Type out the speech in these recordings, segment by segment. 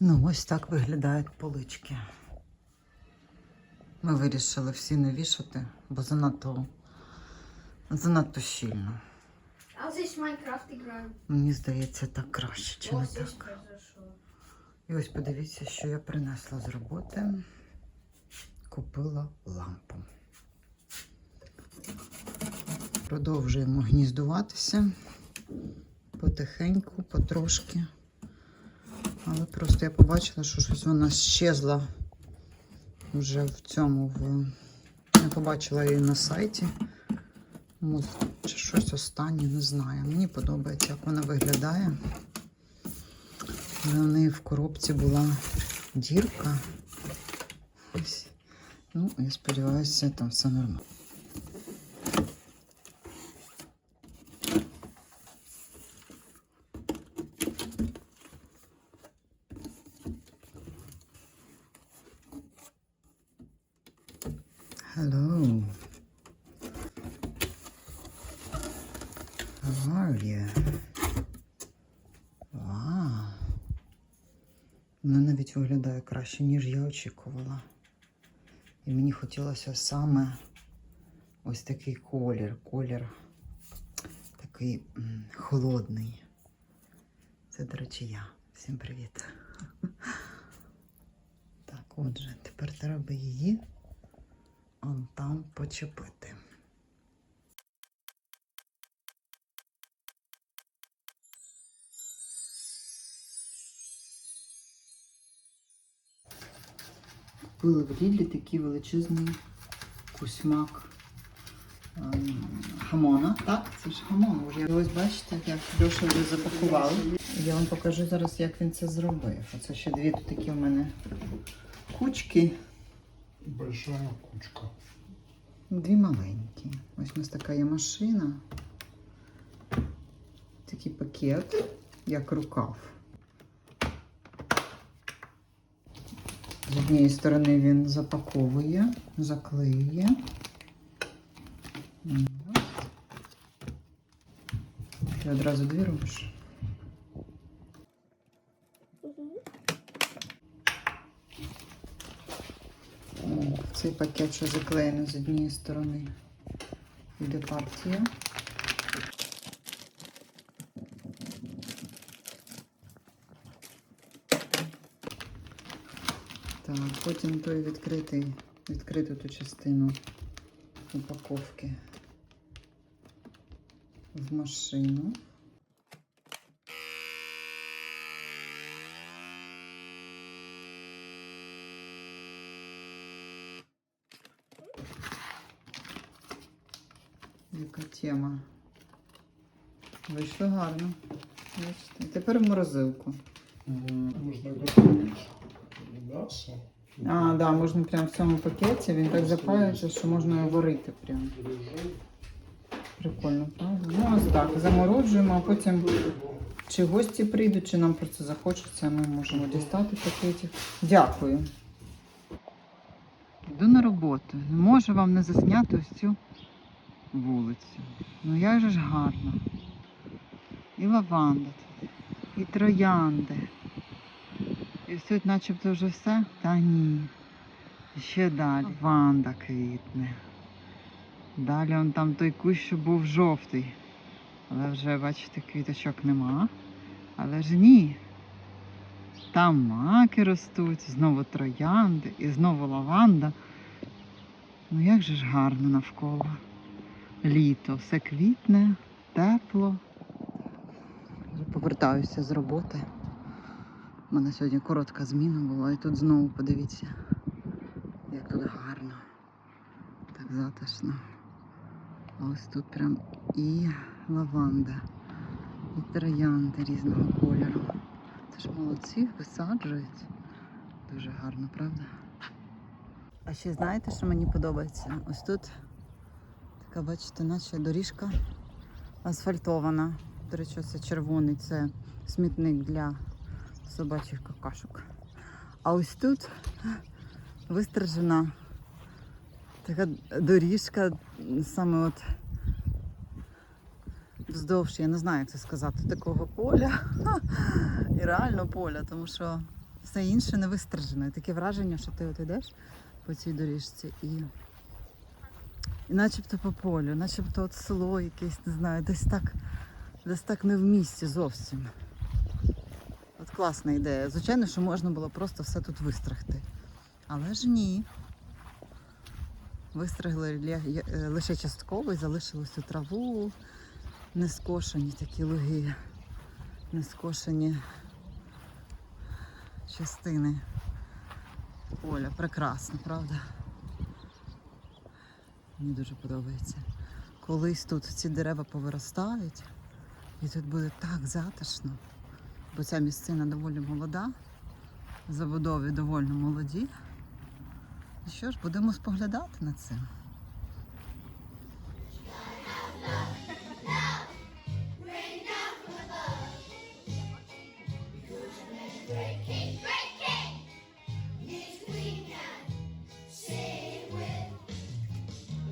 Ну, ось так виглядають полички. Ми вирішили всі не вішати, бо занадто, занадто щільно. Als is Minecraft играю. Мені здається, так краще, чи не так? І ось подивіться, що я принесла з роботи. Купила лампу. Продовжуємо гніздуватися потихеньку, потрошки. Але просто я побачила, що щось вона щезла вже в цьому. В... Я побачила її на сайті. Чи щось останнє, не знаю. Мені подобається, як вона виглядає. Але в неї в коробці була дірка. Ну, я сподіваюся, там все нормально. Hello. How are you? Вау. Вона навіть виглядає краще, ніж я очікувала. І мені хотілося саме ось такий колір. Колір такий холодний. Це, до речі, я. Всім привіт. Так, отже, тепер треба її он там почепити. Купили в Лілі такий величезний кусьмак ем, хамона. Так, це ж хамон. Вже ось бачите, як Льоша вже запакував. Я вам покажу зараз, як він це зробив. Оце ще дві тут такі у мене кучки. Большая кучка. Дві маленькі. Ось у нас така є машина. Такий пакет, як рукав. З однієї сторони він запаковує, заклеює. Ти одразу дві робиш. Цей пакет, що заклеєний з однієї сторони, йде партія. Так, потім той відкритий, відкриту ту частину упаковки в машину. Яка тема. Вийшло гарно. Бачите. І тепер в морозилку. Можно готовить мясо. А, да, можна прямо в цьому пакеті. Він так запаюється, що можна його варити прямо. Прикольно, правда? Ну, ось так, замороджуємо, а потім чи гості прийдуть, чи нам просто захочеться, ми можемо дістати пакетик. Дякую. Йду на роботу. Не можу вам не засняти ось цю вулицю. Ну як же ж гарно. І лаванда тут, і троянди. І все начебто вже все. Та ні. Ще далі. Ванда квітне. Далі он там той кущ, що був жовтий. Але вже, бачите, квіточок нема. Але ж ні. Там маки ростуть, знову троянди і знову лаванда. Ну як же ж гарно навколо. Літо, все квітне, тепло. Повертаюся з роботи. У мене сьогодні коротка зміна була, і тут знову подивіться, як тут гарно. Так затишно. Ось тут прям і лаванда, і троянди різного кольору. Це ж молодці, висаджують. Дуже гарно, правда? А ще знаєте, що мені подобається? Ось тут така, бачите, наче доріжка асфальтована. До речі, це червоний, це смітник для собачих какашок. А ось тут вистражена така доріжка, саме от вздовж, я не знаю, як це сказати, такого поля. І реально поля, тому що Все інше не вистражено. Таке враження, що ти от йдеш по цій доріжці і, і начебто по полю, начебто от село якесь, не знаю, десь так, десь так не в місті зовсім. Класна ідея. Звичайно, що можна було просто все тут вистригти. Але ж ні. Вистригли е, лише частково і залишили цю траву, нескошені такі луги, нескошені частини поля. Прекрасно, правда? Мені дуже подобається. Колись тут ці дерева повиростають, і тут буде так затишно, бо ця місцина доволі молода, забудови доволі молоді. І що ж, будемо споглядати на це.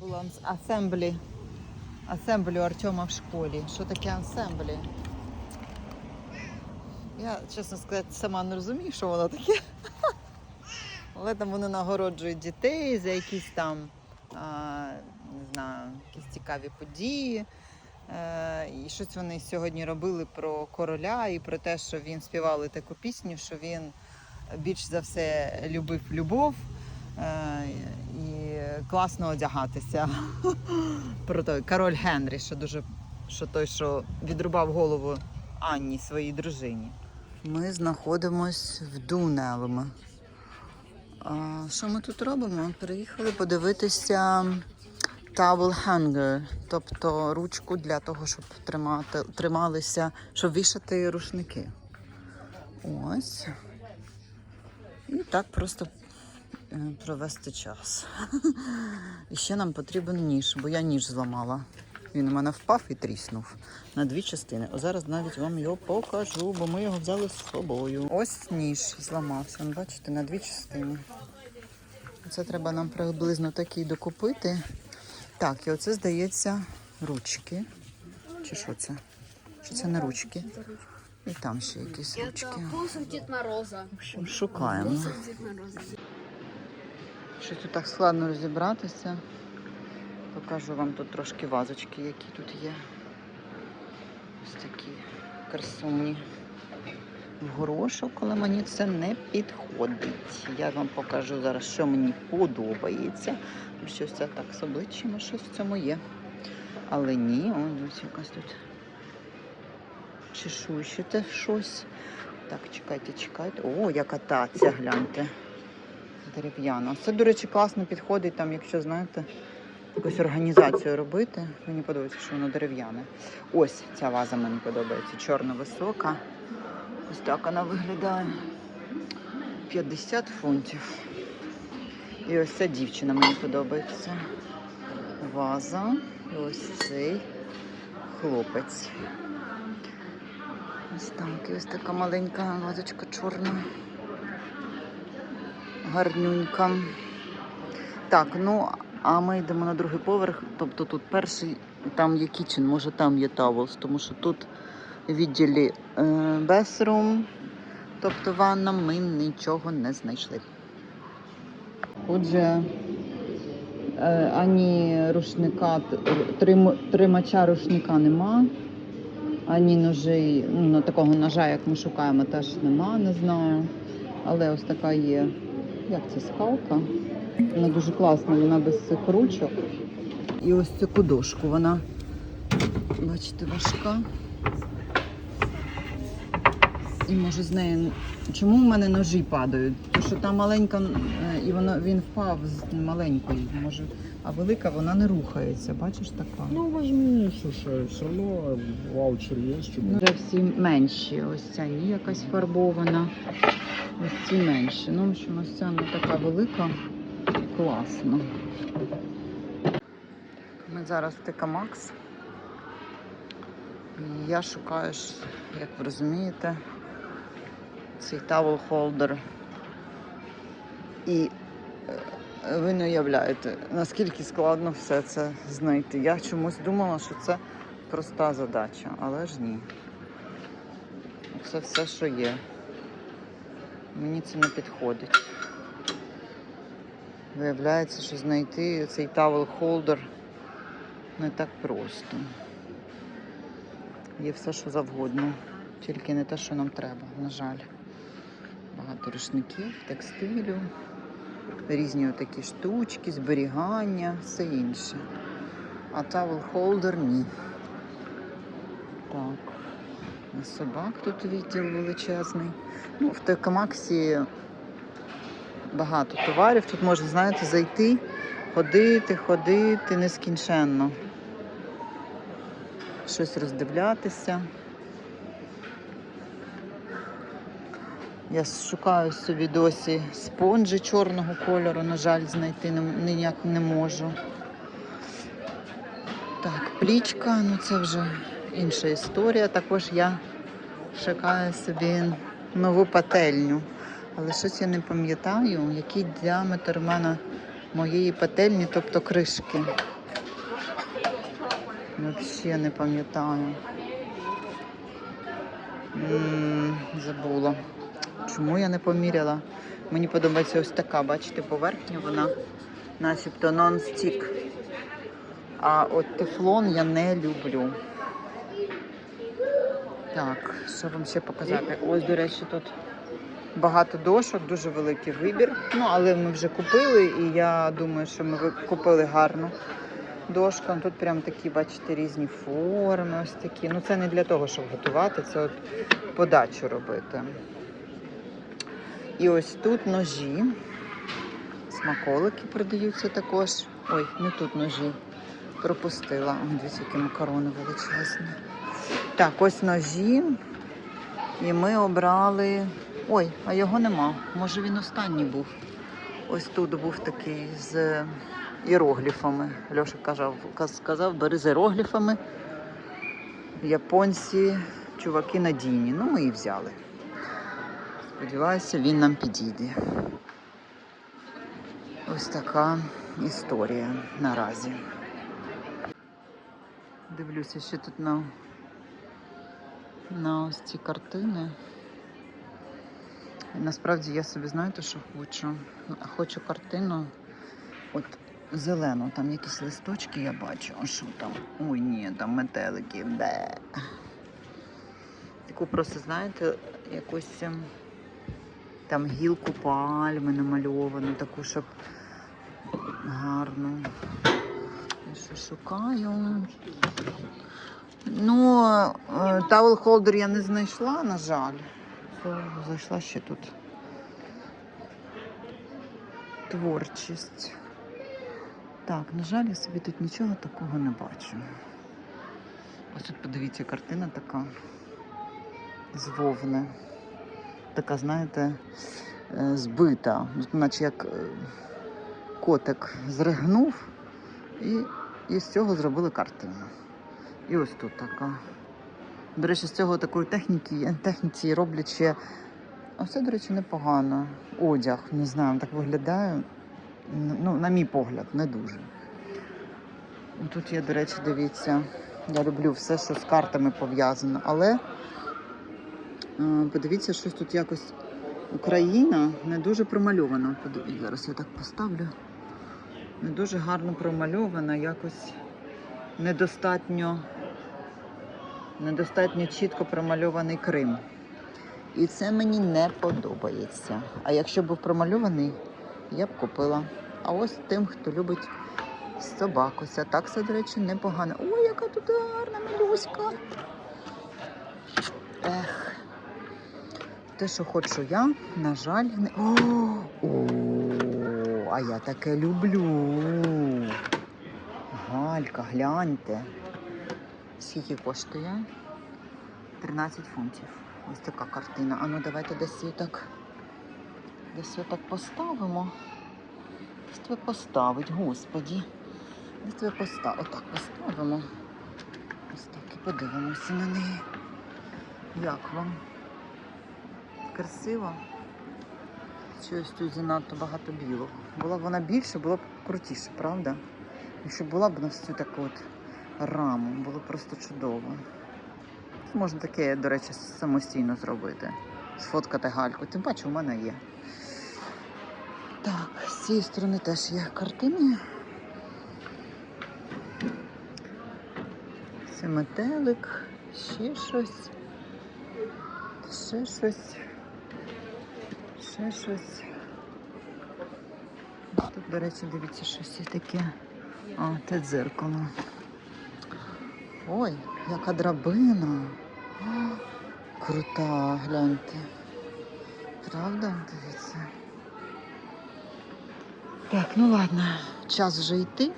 Була асемблі. Асемблі у Артема в школі. Що таке асемблі? Я, чесно сказати, сама не розумію, що воно таке. Але там вони нагороджують дітей за якісь там, не знаю, якісь цікаві події. Е, і щось вони сьогодні робили про короля і про те, що він співали таку пісню, що він більш за все любив любов е, і класно одягатися. Про той король Генрі, що дуже що той, що відрубав голову Анні своїй дружині. Ми знаходимось в Дунелми. А, що ми тут робимо? Приїхали подивитися towel hanger, тобто ручку для того, щоб тримати, трималися, щоб вішати рушники. Ось. І так просто е, провести час. І ще нам потрібен ніж, бо я ніж зламала. Він у мене впав і тріснув на дві частини. О, зараз навіть вам його покажу, бо ми його взяли з собою. Ось ніж зламався. Бачите, на дві частини. Це треба нам приблизно такий докупити. Так, і оце здається ручки. Чи що це? Чи це не ручки? І там ще якісь ручки. Это Мороза. В общем, шукаємо. Щось тут так складно розібратися. Покажу вам тут трошки вазочки, які тут є. Ось такі красуні. В горошок, але мені це не підходить. Я вам покажу зараз, що мені подобається. Щось це так з обличчям, щось в цьому є. Але ні, ось якась тут чешуйчате щось. Так, чекайте, чекайте. О, яка та ця, гляньте. Дерев'яна. Це, до речі, класно підходить, там, якщо знаєте, якусь організацію робити. Мені подобається, що воно дерев'яне. Ось ця ваза мені подобається. Чорна висока. Ось так вона виглядає. 50 фунтів. І ось ця дівчина мені подобається. Ваза. І ось цей хлопець. Ось так, і ось така маленька вазочка чорна. Гарнюнька. Так, ну а ми йдемо на другий поверх. Тобто тут перший, там є кічен, може там є таволс, тому що тут відділі е, bathroom, тобто ванна, ми нічого не знайшли. Отже, е, ані рушника, трим, тримача рушника нема, ані ножей, ну, такого ножа, як ми шукаємо, теж нема, не знаю. Але ось така є, як це, скалка. Вона дуже класна, вона без цих ручок. І ось цю кудошку, вона, бачите, важка. І може з неї. Чому в мене ножі падають? Тому що та маленька, е, і вона, він впав з маленької, може, а велика вона не рухається. Бачиш така? Ну, возьми, слушай, все равно ваучер есть. чтобы- Вже всі менші. Ось ця є якась фарбована. Ось ці менші. Ну, в общем, ось ця не така велика. Класно. Ми зараз в ТК Макс. І я шукаю, як ви розумієте, цей holder. І е, ви не уявляєте, наскільки складно все це знайти. Я чомусь думала, що це проста задача, але ж ні. Це все, що є. Мені це не підходить. Виявляється, що знайти цей towel холдер не так просто. Є все, що завгодно, тільки не те, що нам треба, на жаль. Багато рушників, текстилю, різні такі штучки, зберігання, все інше. А towel холдер ні. Так. Собак тут відділ величезний. Ну, в Текамаксі багато товарів. Тут можна, знаєте, зайти, ходити, ходити нескінченно. Щось роздивлятися. Я шукаю собі досі спонжі чорного кольору, на жаль, знайти ніяк не можу. Так, плічка, ну це вже інша історія. Також я шукаю собі нову пательню. Але щось я не пам'ятаю, який діаметр в мене моєї пательні, тобто кришки. Взагалі не пам'ятаю. Забула. Чому я не поміряла? Мені подобається ось така, бачите, поверхня, вона начебто нон-стік. А от тефлон я не люблю. Так, що вам ще показати? Ось, до речі, тут багато дошок, дуже великий вибір. Ну, але ми вже купили, і я думаю, що ми купили гарну дошку. Тут прям такі, бачите, різні форми, ось такі. Ну, це не для того, щоб готувати, це от подачу робити. І ось тут ножі. Смаколики продаються також. Ой, не тут ножі. Пропустила. Ой, дивіться, які макарони величезні. Так, ось ножі. І ми обрали. Ой, а його нема. Може він останній був. Ось тут був такий з іерогліфами. Льоша казав, сказав, бери з іерогліфами. Японці, чуваки надійні. Ну, ми і взяли. Сподіваюся, він нам підійде. Ось така історія наразі. Дивлюся, що тут на, на ось ці картини. Насправді я собі знаєте, що хочу. Хочу картину от зелену, там якісь листочки я бачу. А що там? Ой, ні, там метелики. Бе. Таку просто, знаєте, якусь ем, там гілку пальми намальовану, таку, щоб гарну. Я що шукаю. Ну, таул холдер я не знайшла, на жаль. То Зайшла ще тут. Творчість. Так, на жаль, я собі тут нічого такого не бачу. Ось тут подивіться, картина така з вовни. Така, знаєте, е, збита. От Наче як е, котик зригнув і, і з цього зробили картину. І ось тут така. До речі, з цього такої техніки, техніці роблять. А все, до речі, непогано. Одяг, не знаю, так виглядає. Ну, на мій погляд, не дуже. Тут є, до речі, дивіться, я люблю все, що з картами пов'язано, але е, подивіться, щось тут якось Україна не дуже промальована. Зараз я так поставлю. Не дуже гарно промальована, якось недостатньо, недостатньо чітко промальований Крим. І це мені не подобається. А якщо був промальований, я б купила. А ось тим, хто любить собакуся. Так це, до речі, непогано. Ой, яка тут гарна малюська. Ех. Те, що хочу я, на жаль, не. О, о, а я таке люблю. Галька, гляньте. Скільки коштує? 13 фунтів. Ось така картина. А ну давайте десь так. Десь так поставимо. Десь тебе поставить, господі. Десь тебе поставити. Отак поставимо. Ось так і подивимося на неї. Як вам? Красиво? Щось тут занадто багато білого. Була б вона більше, було б крутіше, правда? Якщо була б на всю таку от раму, було просто чудово. Можна таке, до речі, самостійно зробити. сфоткати гальку. Тим паче у мене є. Так, з цієї сторони теж є картини. Це метелик, ще щось. Ще щось. Ще щось. Тут, до речі, дивіться, щось є таке. А, те дзеркало. Ой, яка драбина. Крута, гляньте. Правда? Дивіться. Так, ну ладно, час вже йти.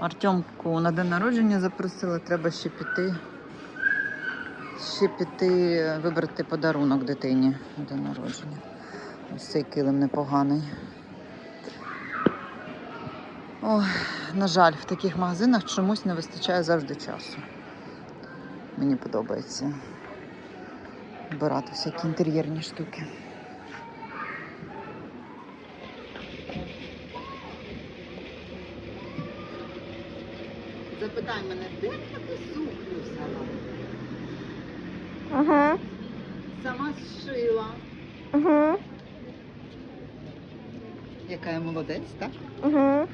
Артемку на день народження запросили, треба ще піти. Ще піти вибрати подарунок дитині на день народження. Ось цей килим непоганий. Ой, на жаль, в таких магазинах чомусь не вистачає завжди часу. Мені подобається збирати всякі інтер'єрні штуки. Запитай мене, де таку сукню взяла? Ага. Сама зшила. Ага. Яка я молодець, так? Ага.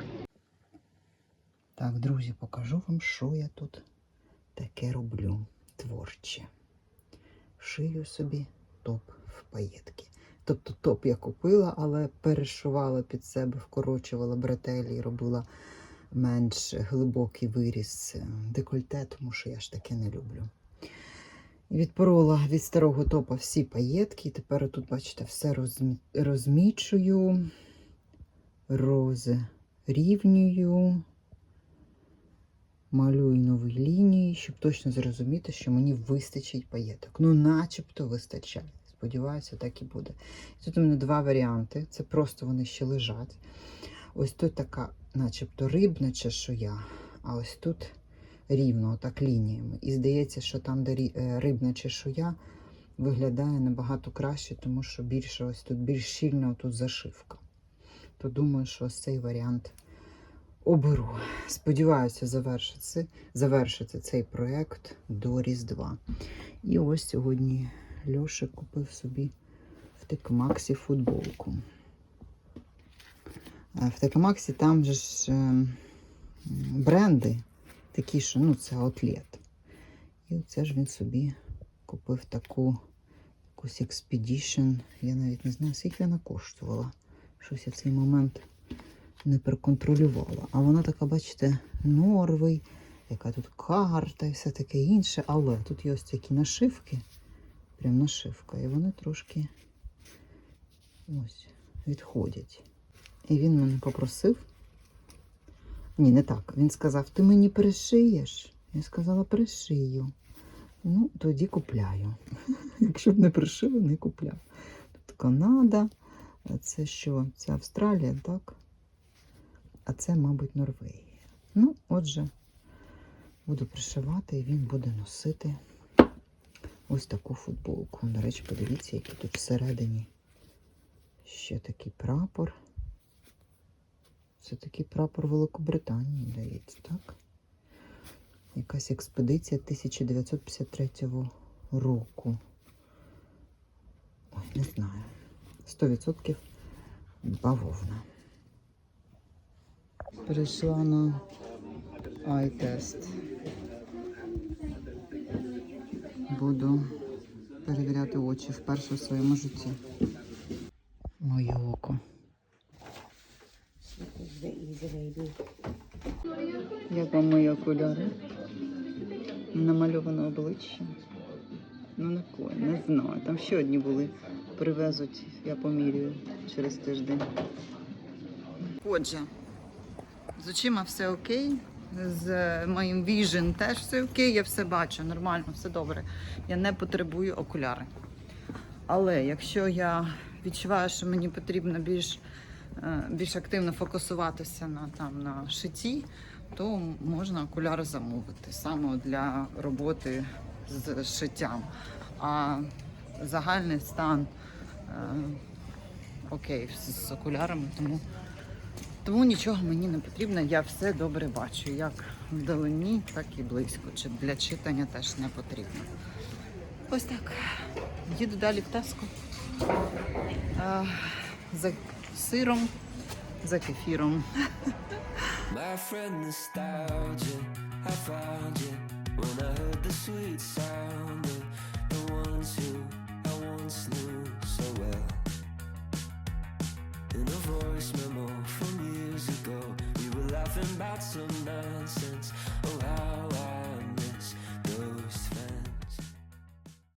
Так, друзі, покажу вам, що я тут таке роблю творче. Шию собі топ в паєтки. Тобто топ я купила, але перешивала під себе, вкорочувала бретелі і робила менш глибокий виріз е, декольте, тому що я ж таке не люблю. І Відпорола від старого топа всі паєтки. І тепер тут, бачите, все розмі... розмічую, розрівнюю. Малюю нові лінії, щоб точно зрозуміти, що мені вистачить паєток. Ну, начебто вистачає. Сподіваюся, так і буде. Тут у мене два варіанти. Це просто вони ще лежать. Ось тут така, начебто, рибна чешуя, а ось тут рівно, отак лініями. І здається, що там, де е, рибна чешуя, виглядає набагато краще, тому що більше ось тут більш щільна тут зашивка. То думаю, що ось цей варіант оберу. Сподіваюся завершити, завершити цей проєкт до Різдва. І ось сьогодні Льоша купив собі в Текмаксі футболку. Е, В Текмаксі там же ж е, бренди такі, що ну, це аутлет. І оце ж він собі купив таку якусь Expedition. Я навіть не знаю, скільки вона коштувала. Щось я в цей момент не проконтролювала. А вона така, бачите, норвий, яка тут карта і все таке інше. Але тут є ось такі нашивки, прям нашивка, і вони трошки ось відходять. І він мене попросив. Ні, не так. Він сказав: ти мені пришиєш? Я сказала, пришию. Ну, тоді купляю. Якщо б не пришила, не купляв. Тут Канада, це що? Це Австралія, так? А це, мабуть, Норвегія. Ну, отже, буду пришивати, і він буде носити ось таку футболку. До речі, подивіться, який тут всередині ще такий прапор. Це такий прапор Великобританії, здається, так? Якась експедиція 1953 року. Ой, не знаю. 100% бавовна. Перейшла на ай-тест. Буду перевіряти очі вперше в своєму житті. Моє око. Як вам мої окуляри? Намальоване обличчя. Ну, не кой, не знаю. Там ще одні були. Привезуть, я помірюю через тиждень. Отже, з очима все окей. З моїм vision теж все окей, я все бачу, нормально, все добре. Я не потребую окуляри. Але якщо я відчуваю, що мені потрібно більш, е, більш активно фокусуватися на, там, на шитті, то можна окуляри замовити саме для роботи з шиттям. А загальний стан е, окей з окулярами, тому, тому нічого мені не потрібно. Я все добре бачу, як вдалині, так і близько. Чи для читання теж не потрібно. Ось так. Їду далі в Теско. А, за сиром, за кефіром. My friend nostalgia, I found you when I heard the sweet sound of the ones who I once knew so well. In a voice memo from laughing about some nonsense. Oh, how I miss those